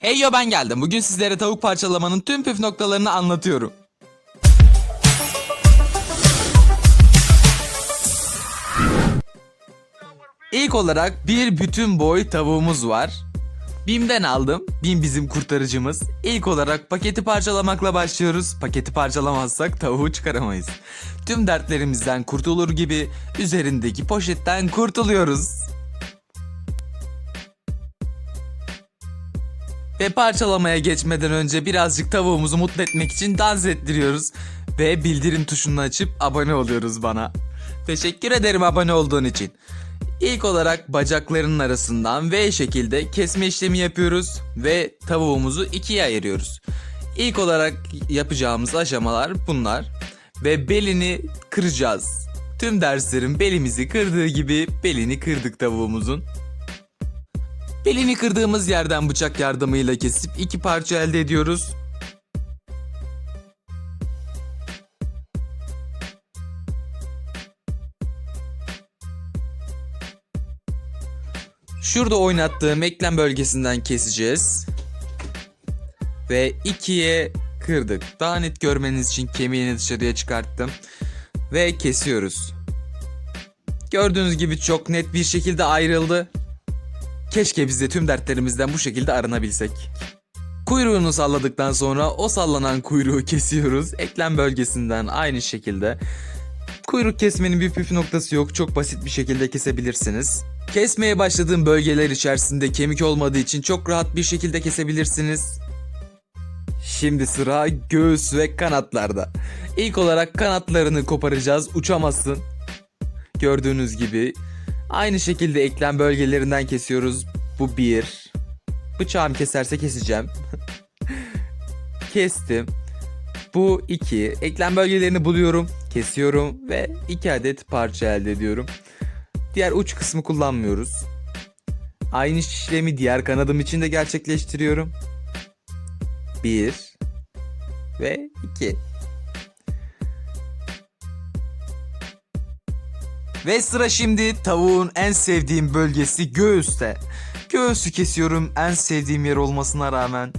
Hey yo ben geldim. Bugün sizlere tavuk parçalamanın tüm püf noktalarını anlatıyorum. İlk olarak bir bütün boy tavuğumuz var. Bim'den aldım. Bim bizim kurtarıcımız. İlk olarak paketi parçalamakla başlıyoruz. Paketi parçalamazsak tavuğu çıkaramayız. Tüm dertlerimizden kurtulur gibi üzerindeki poşetten kurtuluyoruz. Ve parçalamaya geçmeden önce birazcık tavuğumuzu mutlu etmek için dans ettiriyoruz. Ve bildirim tuşunu açıp abone oluyoruz bana. Teşekkür ederim abone olduğun için. İlk olarak bacaklarının arasından V şekilde kesme işlemi yapıyoruz ve tavuğumuzu ikiye ayırıyoruz. İlk olarak yapacağımız aşamalar bunlar ve belini kıracağız. Tüm derslerin belimizi kırdığı gibi belini kırdık tavuğumuzun. Belini kırdığımız yerden bıçak yardımıyla kesip iki parça elde ediyoruz. Şurada oynattığım eklem bölgesinden keseceğiz. Ve ikiye kırdık. Daha net görmeniz için kemiğini dışarıya çıkarttım. Ve kesiyoruz. Gördüğünüz gibi çok net bir şekilde ayrıldı. Keşke biz de tüm dertlerimizden bu şekilde arınabilsek. Kuyruğunu salladıktan sonra o sallanan kuyruğu kesiyoruz. Eklem bölgesinden aynı şekilde. Kuyruk kesmenin bir püf noktası yok. Çok basit bir şekilde kesebilirsiniz. Kesmeye başladığım bölgeler içerisinde kemik olmadığı için çok rahat bir şekilde kesebilirsiniz. Şimdi sıra göğüs ve kanatlarda. İlk olarak kanatlarını koparacağız. Uçamazsın. Gördüğünüz gibi aynı şekilde eklem bölgelerinden kesiyoruz. Bu bir. Bıçağım keserse keseceğim. Kestim. Bu iki. Eklem bölgelerini buluyorum. Kesiyorum ve iki adet parça elde ediyorum. Diğer uç kısmı kullanmıyoruz. Aynı işlemi diğer kanadım için de gerçekleştiriyorum. Bir ve iki. Ve sıra şimdi tavuğun en sevdiğim bölgesi göğüste. Göğüsü kesiyorum en sevdiğim yer olmasına rağmen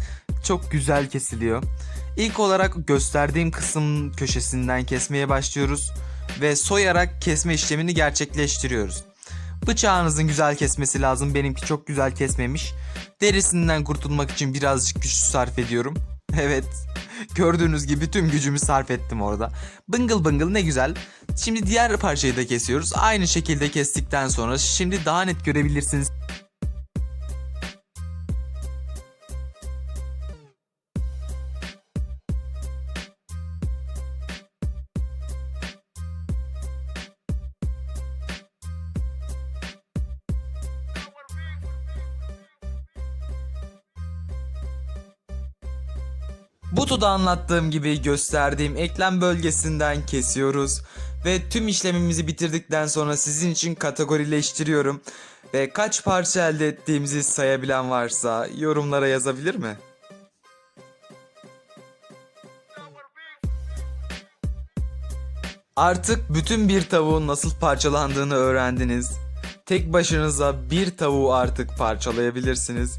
çok güzel kesiliyor. İlk olarak gösterdiğim kısım köşesinden kesmeye başlıyoruz ve soyarak kesme işlemini gerçekleştiriyoruz. Bıçağınızın güzel kesmesi lazım. Benimki çok güzel kesmemiş. Derisinden kurtulmak için birazcık güç sarf ediyorum. Evet. Gördüğünüz gibi tüm gücümü sarf ettim orada. Bıngıl bıngıl ne güzel. Şimdi diğer parçayı da kesiyoruz. Aynı şekilde kestikten sonra şimdi daha net görebilirsiniz. Butu'da anlattığım gibi gösterdiğim eklem bölgesinden kesiyoruz. Ve tüm işlemimizi bitirdikten sonra sizin için kategorileştiriyorum. Ve kaç parça elde ettiğimizi sayabilen varsa yorumlara yazabilir mi? Artık bütün bir tavuğun nasıl parçalandığını öğrendiniz. Tek başınıza bir tavuğu artık parçalayabilirsiniz.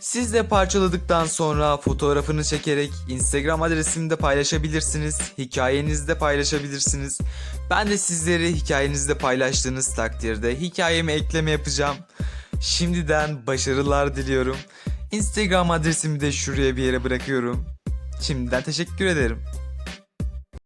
Siz de parçaladıktan sonra fotoğrafını çekerek Instagram adresimde paylaşabilirsiniz. Hikayenizde paylaşabilirsiniz. Ben de sizleri hikayenizde paylaştığınız takdirde hikayeme ekleme yapacağım. Şimdiden başarılar diliyorum. Instagram adresimi de şuraya bir yere bırakıyorum. Şimdiden teşekkür ederim.